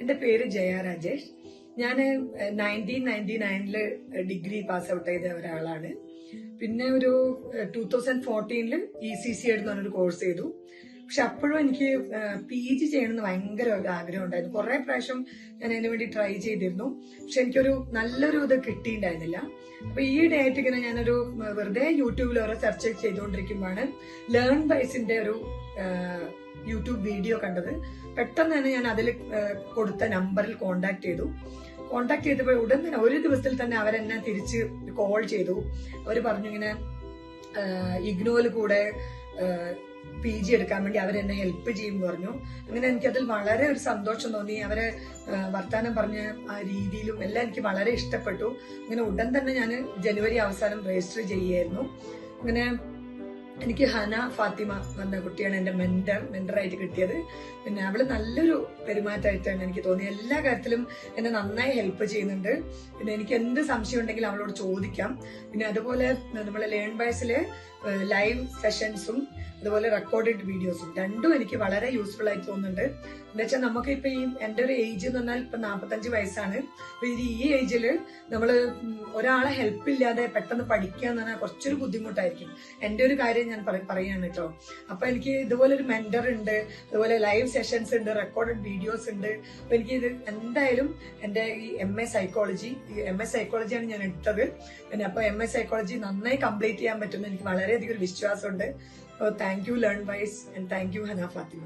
എന്റെ പേര് ജയ രാജേഷ്. ഞാൻ നയന്റീൻ നയന്റി നയനിൽ ഡിഗ്രി പാസ് ഔട്ട് ചെയ്ത ഒരാളാണ്. പിന്നെ ഒരു ടൂ തൗസൻഡ് ഫോർട്ടീനിൽ ഇ സി സി എന്ന് പറഞ്ഞൊരു കോഴ്സ് ചെയ്തു. പക്ഷെ അപ്പോഴും എനിക്ക് പി ജി ചെയ്യണമെന്ന് ഭയങ്കര ആഗ്രഹം ഉണ്ടായിരുന്നു കുറെ പ്രാവശ്യം ഞാൻ അതിനു വേണ്ടി ട്രൈ ചെയ്തിരുന്നു. പക്ഷെ എനിക്കൊരു നല്ലൊരു ഇത് കിട്ടിയിട്ടുണ്ടായിരുന്നില്ല. അപ്പൊ ഈ ഡേറ്റ് ഇങ്ങനെ ഞാനൊരു വെറുതെ യൂട്യൂബിൽ ഓരോ സെർച്ച് ചെയ്തുകൊണ്ടിരിക്കുമ്പോഴാണ് ലേൺ ബൈസിന്റെ ഒരു യൂട്യൂബ് വീഡിയോ കണ്ടത്. പെട്ടെന്ന് തന്നെ ഞാൻ അതിൽ കൊടുത്ത നമ്പറിൽ കോണ്ടാക്ട് ചെയ്തു. കോണ്ടാക്ട് ചെയ്തപ്പോൾ ഉടൻ തന്നെ ഒരു ദിവസത്തിൽ തന്നെ അവരെന്നെ തിരിച്ച് കോൾ ചെയ്തു. അവർ പറഞ്ഞു ഇങ്ങനെ ഇഗ്നോയിൽ കൂടെ പി ജി എടുക്കാൻ വേണ്ടി അവരെന്നെ ഹെൽപ്പ് ചെയ്യും പറഞ്ഞു. അങ്ങനെ എനിക്ക് അതിൽ വളരെ ഒരു സന്തോഷം തോന്നി. അവരെ വർത്താനം പറഞ്ഞ ആ രീതിയിലും എല്ലാം എനിക്ക് വളരെ ഇഷ്ടപ്പെട്ടു. അങ്ങനെ ഉടൻ തന്നെ ഞാൻ ജനുവരി അവസാനം രജിസ്റ്റർ ചെയ്യായിരുന്നു അങ്ങനെ എനിക്ക് ഹന ഫാത്തിമ എന്ന കുട്ടിയാണ് എന്റെ മെന്റർ മെന്ററായിട്ട് കിട്ടിയത്. പിന്നെ അവൾ നല്ലൊരു പെരുമാറ്റമായിട്ടാണ് എനിക്ക് തോന്നിയത്. എല്ലാ കാര്യത്തിലും എന്നെ നന്നായി ഹെൽപ്പ് ചെയ്യുന്നുണ്ട്. പിന്നെ എനിക്ക് എന്ത് സംശയം ഉണ്ടെങ്കിലും അവളോട് ചോദിക്കാം. പിന്നെ അതുപോലെ നമ്മളെ ലേൺ ബൈസിലെ ലൈവ് സെഷൻസും അതുപോലെ റെക്കോർഡഡ് വീഡിയോസും രണ്ടും എനിക്ക് വളരെ യൂസ്ഫുൾ ആയി തോന്നുന്നുണ്ട്. എന്താ വെച്ചാൽ നമുക്ക് ഇപ്പൊ ഈ എന്റെ ഒരു ഏജ് എന്ന് പറഞ്ഞാൽ ഇപ്പൊ നാൽപ്പത്തഞ്ച് വയസ്സാണ്. അപ്പൊ ഈ ഏജിൽ നമ്മൾ ഒരാളെ ഹെൽപ്പ് ഇല്ലാതെ പെട്ടെന്ന് പഠിക്കുക എന്ന് പറഞ്ഞാൽ കുറച്ചൊരു ബുദ്ധിമുട്ടായിരിക്കും. എന്റെ ഒരു കാര്യം ഞാൻ പറ- പറയാണ് കേട്ടോ അപ്പൊ എനിക്ക് ഇതുപോലെ ഒരു മെന്റർ ഉണ്ട് അതുപോലെ ലൈവ് സെഷൻസ് ഉണ്ട് റെക്കോർഡഡ് വീഡിയോസ് ഉണ്ട്. അപ്പൊ എനിക്ക് ഇത് എന്തായാലും എന്റെ ഈ M A psychology M A സൈക്കോളജിയാണ് ഞാൻ എടുത്തത് പിന്നെ അപ്പൊ എം എ സൈക്കോളജി നന്നായി കംപ്ലീറ്റ് ചെയ്യാൻ പറ്റുമെന്ന് എനിക്ക് വളരെയധികം ഒരു വിശ്വാസമുണ്ട് thank you learn wise and thank you Hana Fathima